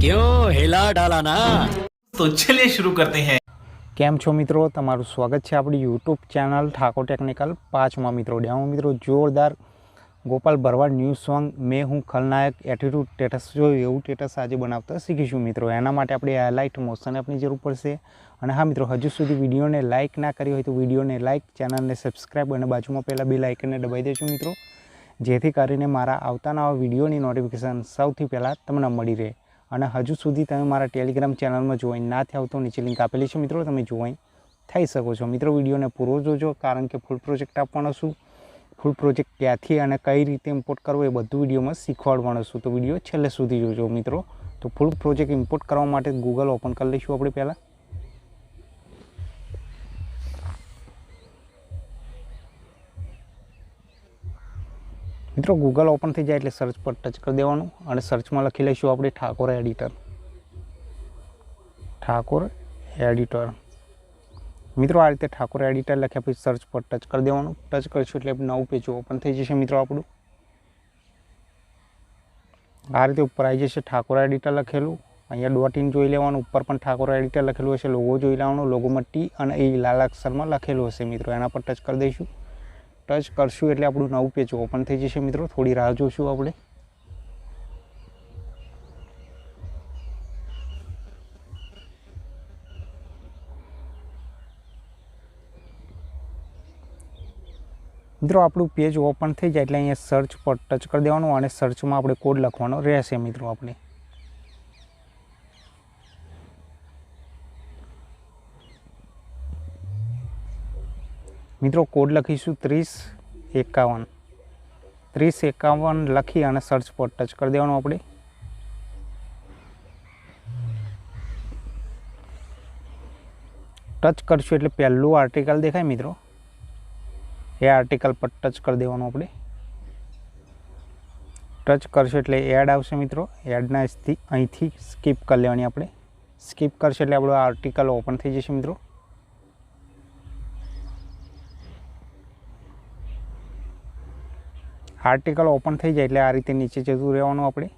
क्यों हिला डाला ना तो चलिए शुरू करते हैं કેમ છો મિત્રો તમારું સ્વાગત છે આપણી યુટ્યુબ ચેનલ ઠાકોર ટેકનિકલ પાંચમાં મિત્રો ડેમો મિત્રો જોરદાર ગોપાલ ભરવાડ ન્યૂઝ સોંગ મેં હું ખલનાયક એટીટ્યુડ સ્ટેટસ જોયું એવું સ્ટેટસ આજે બનાવતા શીખીશું મિત્રો એના માટે આપણે હાઇલાઇટ મોશન એપની જરૂર પડશે અને હા મિત્રો હજુ સુધી વિડીયોને લાઇક ના કરી હોય તો વિડીયોને લાઇક ચેનલને સબસ્ક્રાઈબ અને બાજુમાં પહેલાં બે લાઇકને દબાઈ દેજો મિત્રો જેથી કરીને મારા આવતા નવા વિડીયોની નોટિફિકેશન સૌથી પહેલાં તમને મળી રહે અને હજુ સુધી તમે મારા ટેલિગ્રામ ચેનલમાં જોઈન ના થયા તો નીચે લિંક આપેલી છે મિત્રો. તમે જોઈન થઈ શકો છો. મિત્રો, વિડીયોને પૂરો જોજો, કારણ કે ફૂલ પ્રોજેક્ટ આપવાનો છું. ફૂલ પ્રોજેક્ટ ક્યાંથી અને કઈ રીતે ઇમ્પોર્ટ કરવો એ બધું વિડીયોમાં શીખવાડવાનો છું. તો વીડિયો છેલ્લે સુધી જોજો મિત્રો. તો ફૂલ પ્રોજેક્ટ ઇમ્પોર્ટ કરવા માટે ગૂગલ ઓપન કરી લઈશું આપણે પહેલાં. મિત્રો ગૂગલ ઓપન થઈ જાય એટલે સર્ચ પર ટચ કરી દેવાનું અને સર્ચમાં લખી લઈશું આપણે ઠાકોર એડિટર ઠાકોર એડિટર મિત્રો, આ રીતે ઠાકોર એડિટર લખ્યા પછી સર્ચ પર ટચ કરી દેવાનું. ટચ કરીશું એટલે નવું પેજ ઓપન થઈ જશે મિત્રો આપણું. આ રીતે ઉપર આવી જશે ઠાકોર એડિટર લખેલું. અહીંયા ડોટ ઇન જોઈ લેવાનું. ઉપર પણ ઠાકોર એડિટર લખેલું હશે. લોગો જોઈ લેવાનું. લોગોમાં ટી અને એ લાલ અક્ષરમાં લખેલું હશે મિત્રો. એના પર ટચ કરી દઈશું. ટચ કરશું એટલે આપણું નવું પેજ ઓપન થઈ જશે મિત્રો. થોડી રાહ જોશું આપણે. મિત્રો, આપણું પેજ ઓપન થઈ જાય એટલે અહીંયા સર્ચ પર ટચ કરી દેવાનું અને સર્ચમાં આપણે કોડ લખવાનો રહેશે મિત્રો આપણે. મિત્રો કોડ લખીશું ત્રીસ એકાવન. ત્રીસ એકાવન લખી અને સર્ચ પર ટચ કરી દેવાનું આપણે. ટચ કરશું એટલે પહેલું આર્ટિકલ દેખાય મિત્રો. એ આર્ટિકલ પર ટચ કરી દેવાનું આપણે. ટચ કરશું એટલે એડ આવશે મિત્રો. એડના અહીંથી સ્કીપ કરી લેવાની આપણે. સ્કીપ કરશે એટલે આપણું આર્ટિકલ ઓપન થઈ જશે મિત્રો. આર્ટિકલ ઓપન થઈ જાય એટલે આ રીતે નીચે જતું રહેવાનું આપણે.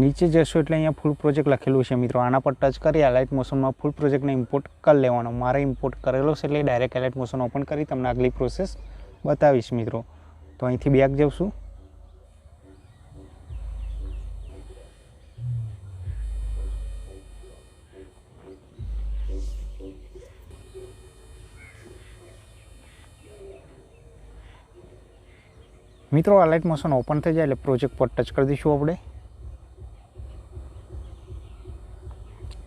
નીચે જશો એટલે અહીંયા ફૂલ પ્રોજેક્ટ લખેલું છે મિત્રો. આના પર ટચ કરી એલાઇટ મોશનમાં ફૂલ પ્રોજેક્ટને ઇમ્પોર્ટ કરી લેવાનો. મારે ઇમ્પોર્ટ કરેલો છે એટલે ડાયરેક્ટ એલાઇટ મોશન ઓપન કરી તમને આગલી પ્રોસેસ બતાવીશ મિત્રો. તો અહીંથી બેક જઈશું મિત્રો અલાઇટ મોશન ઓપન થઈ જાય એટલે પ્રોજેક્ટ પર ટચ કરી દઈશું આપણે.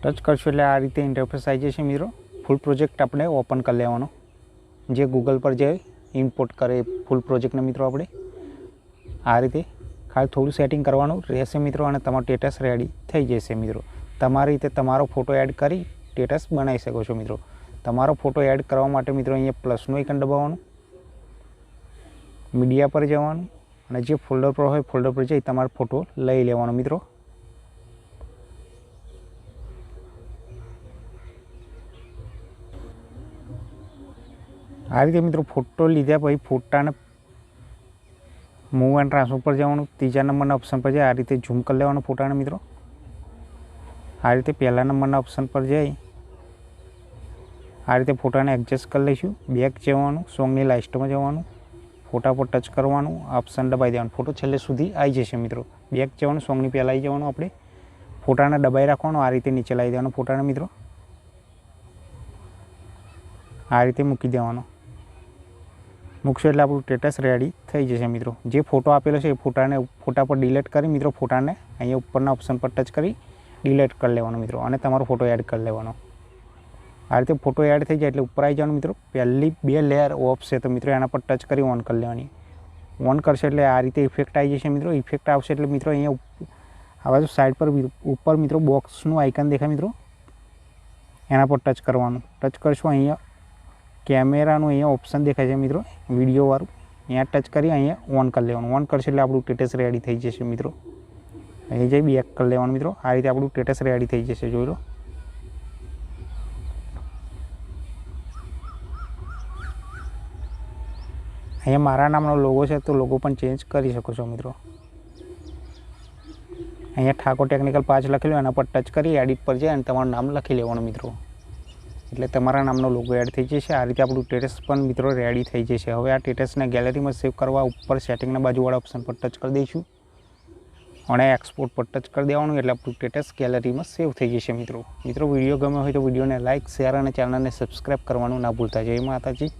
ટચ કરશું એટલે આ રીતે ઇન્ટરફેસ આવી જશે મિત્રો. ફૂલ પ્રોજેક્ટ આપણે ઓપન કરી લેવાનો. જે ગૂગલ પર જે ઇમ્પોર્ટ કરે ફૂલ પ્રોજેક્ટને મિત્રો આપણે આ રીતે ખાલી થોડું સેટિંગ કરવાનું રહેશે મિત્રો અને તમારો સ્ટેટસ રેડી થઈ જશે મિત્રો. તમારી રીતે તમારો ફોટો એડ કરી સ્ટેટસ બનાવી શકો છો મિત્રો. તમારો ફોટો એડ કરવા માટે મિત્રો અહીંયા પ્લસનું આઇકન દબાવવાનું. મીડિયા પર જવાનું અને જે ફોલ્ડર પર હોય ફોલ્ડર પર જઈ તમારો ફોટો લઈ લેવાનો મિત્રો. આ રીતે મિત્રો ફોટો લીધા પછી ફોટાને મૂવ એન્ડ ટ્રાન્સફર પર જવાનું, ત્રીજા નંબરના ઓપ્શન પર જાય આ રીતે ઝૂમ કરી લેવાનો ફોટાને મિત્રો. આ રીતે પહેલા નંબરના ઓપ્શન પર જઈ, આ રીતે ફોટાને એડજસ્ટ કરી લઈશું. બેક જવાનું સોંગની લાસ્ટમાં જવાનું. ફોટા પર ટચ કરવાનું ઓપ્શન દબાઈ દેવાનું. ફોટો છેલ્લે સુધી આવી જશે મિત્રો. બેક જવાનું સોંગની પહેલાં આવી જવાનું આપણે. ફોટાને દબાઈ રાખવાનું, આ રીતે નીચે લાવી દેવાનું ફોટાને મિત્રો. આ રીતે મૂકી દેવાનો. મૂકશો એટલે આપણું સ્ટેટસ રેડી થઈ જશે મિત્રો. જે ફોટો આપેલો છે એ ફોટાને ફોટા પર ડિલેટ કરી મિત્રો ફોટાને અહીંયા ઉપરના ઓપ્શન પર ટચ કરી ડિલેટ કરી લેવાનો મિત્રો. અને તમારો ફોટો એડ કરી લેવાનો. આ રીતે ફોટો એડ થઈ જાય એટલે ઉપર આવી જવાનું મિત્રો. પહેલી બે લેયર ઓફ છે તો મિત્રો એના પર ટચ કરી ઓન કરી લેવાની. ઓન કરશે એટલે આ રીતે ઇફેક્ટ આવી જશે મિત્રો. ઇફેક્ટ આવશે એટલે મિત્રો અહીંયા આ બાજુ સાઈડ પર ઉપર મિત્રો બોક્સનું આઇકન દેખાય મિત્રો. એના પર ટચ કરવાનું. ટચ કરશું અહીંયા. કેમેરાનું અહીંયા ઓપ્શન દેખાય છે મિત્રો. વિડીયોવાળું અહીંયા ટચ કરી અહીંયા ઓન કરી લેવાનું. ઓન કરશે એટલે આપણું સ્ટેટસ રેડી થઈ જશે મિત્રો. અહીં જઈ બેક કરી લેવાનું મિત્રો. આ રીતે આપણું સ્ટેટસ રેડી થઈ જશે, જોઈ લો. અહીંયા મારા નામનો લોગો છે, તો લોગો પણ ચેન્જ કરી શકો છો મિત્રો. અહીંયા ઠાકોર ટેકનિકલ પાંચ લખેલું, એના પર ટચ કરી એડિટ પર જાય અને તમારું નામ લખી લેવાનું મિત્રો. એટલે તમારા નામનો લોગો એડ થઈ જશે. આ રીતે આપણું ટેટસ પણ મિત્રો રેડી થઈ જશે. હવે આ ટેટસને ગેલેરીમાં સેવ કરવા ઉપર સેટિંગના બાજુવાળા ઓપ્શન પર ટચ કરી દઈશું. અને એક્સપોર્ટ પર ટચ કરી દેવાનું, એટલે આપણું ટેટસ ગેલેરીમાં સેવ થઈ જશે મિત્રો. મિત્રો વીડિયો ગમ્યો હોય તો વિડીયોને લાઇક શેર અને ચેનલને સબસ્ક્રાઈબ કરવાનું ના ભૂલતા. જય માતાજી.